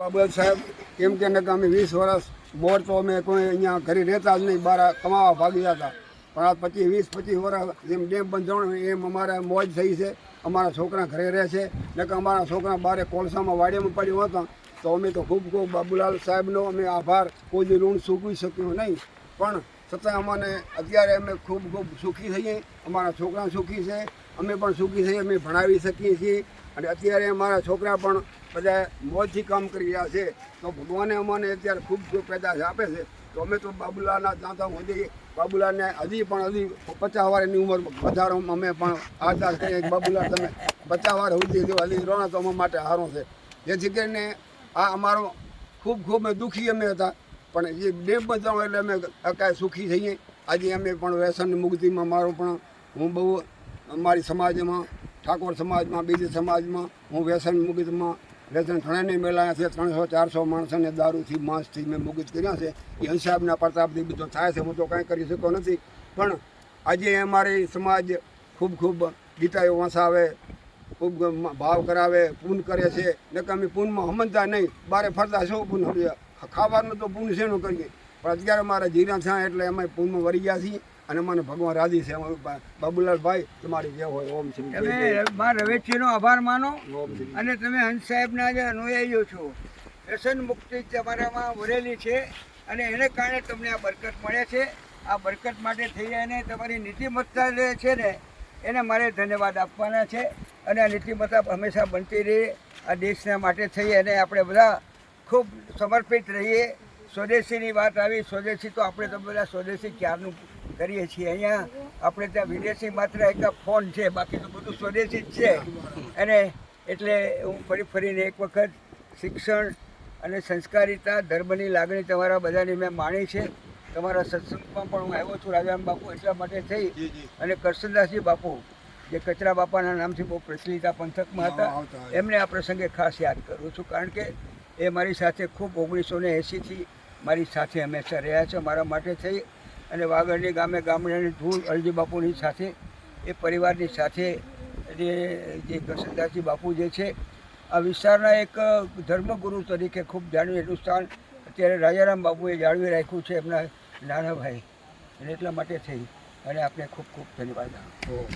બાબા સાહેબ, કેમ કે અમે વીસ વર્ષ મોર તો અમે કોઈ અહીંયા ઘરે રહેતા જ નહીં બહાર કમાવા ભાગી જતા. પણ આ પચીસ વીસ, પચીસ વર્ષ જેમ ડેમ બંધાણો એમ અમારે મોજ થઈ છે. અમારા છોકરા ઘરે રહે છે. નકર અમારા છોકરા બારે કોલસામાં વાડિયામાં પડ્યો હતા, તો અમે તો ખૂબ ખૂબ બાબુલાલ સાહેબનો અમે આભાર. કોઈ ઋણ ચૂકવી શક્યું નહીં. પણ છતાં અમને અત્યારે અમે ખૂબ ખૂબ સુખી થઈએ, અમારા છોકરા સુખી છે, અમે પણ સુખી થઈએ, અમે ભણાવી શકીએ છીએ. અને અત્યારે અમારા છોકરા પણ બધા મોજથી કામ કરી રહ્યા છે. તો ભગવાને અમને અત્યારે ખૂબ ખૂબ પેદાશ આપે છે. તો અમે તો બાબુલાલના જાતા સુધી બાબુલાલને હજી પણ હજી પચાસ વારની ઉંમર વધારો અમે પણ આચાર કરીએ. બાબુલા તમે પચાસ વાર સુધી જો હજી રોણા તો અમારા માટે સારું છે. જેથી કરીને આ અમારો ખૂબ ખૂબ દુઃખી અમે હતા. પણ એ બે બચાવો એટલે અમે કાંઈ સુખી થઈએ. આજે અમે પણ વ્યસન મુક્તિમાં મારું પણ હું બહુ અમારી સમાજમાં, ઠાકોર સમાજમાં, બીજી સમાજમાં હું વ્યસન મુક્તિમાં વ્યસન ઘણાને મેળાયા છે. ત્રણસો, ચારસો માણસોને દારૂથી, માંસથી મેં મુક્ત કર્યા છે. એ હિસાબના પ્રતાપથી બધો થાય છે. હું તો કાંઈ કરી શક્યો નથી. પણ આજે અમારી સમાજ ખૂબ ખૂબ ગીતાઓ વસાવે, ખૂબ ભાવ કરાવે, પૂન કરે છે. નકર અમે પૂનમાં સમજતા નહીં. બારે ફરતા શું પૂન સમજ્યા ખાવાનું તો પૂન શેનું કરીએ પણ અત્યારે મારા જીરા છે એટલે અમે પૂનમાં વળી ગયા છીએ અને મને ભગવાન રાજી છે. બાબુલાલ ભાઈ બાબુલાલભાઈ તમારી જે હોય ઓમ શ્રી. તમે માં રવેચીનો આભાર માનો અને તમે હંસ સાહેબના આજે અનુયાયીઓ છો. વ્યસન મુક્તિ તમારામાં વરેલી છે અને એને કારણે તમને આ બરકત મળે છે. આ બરકત માટે થઈ અને તમારી નીતિમત્તા જે છે ને એને મારે ધન્યવાદ આપવાના છે. અને આ નીતિમત્તા હંમેશા બનતી રહે. આ દેશના માટે થઈ અને આપણે બધા ખૂબ સમર્પિત રહીએ. સ્વદેશીની વાત આવી સ્વદેશી તો આપણે તો બધા સ્વદેશી ક્યારનું કરીએ છીએ. અહીંયા આપણે ત્યાં વિદેશી માત્ર એક ફોન છે બાકી તો બધું સ્વદેશી જ છે. અને એટલે હું ફરી ફરીને એક વખત શિક્ષણ અને સંસ્કારિતા ધર્મની લાગણી તમારા બધાની મેં માણી છે. તમારા સત્સંગમાં પણ હું આવ્યો છું રાજારામ બાપુ એટલા માટે થઈ. અને કરશનદાસજી બાપુ જે કચરા બાપાના નામથી બહુ પ્રચલિત આ પંથકમાં હતા હતા. એમને આ પ્રસંગે ખાસ યાદ કરું છું. કારણ કે એ મારી સાથે ખૂબ ઓગણીસો ને એંસીથી મારી સાથે હંમેશા રહ્યા છે, મારા માટે થઈ. અને વાગડની ગામે ગામડાની ધૂળ અરજી બાપુની સાથે, એ પરિવારની સાથે જે જે કરશનદાસજી બાપુ જે છે, આ વિસ્તારના એક ધર્મગુરુ તરીકે ખૂબ જાણ્યું એનું સ્થાન અત્યારે રાજારામ બાપુએ જાળવી રાખ્યું છે એમના નાના ભાઈ. એટલા માટે થઈ. અને આપને ખૂબ ખૂબ ધન્યવાદ. આપું.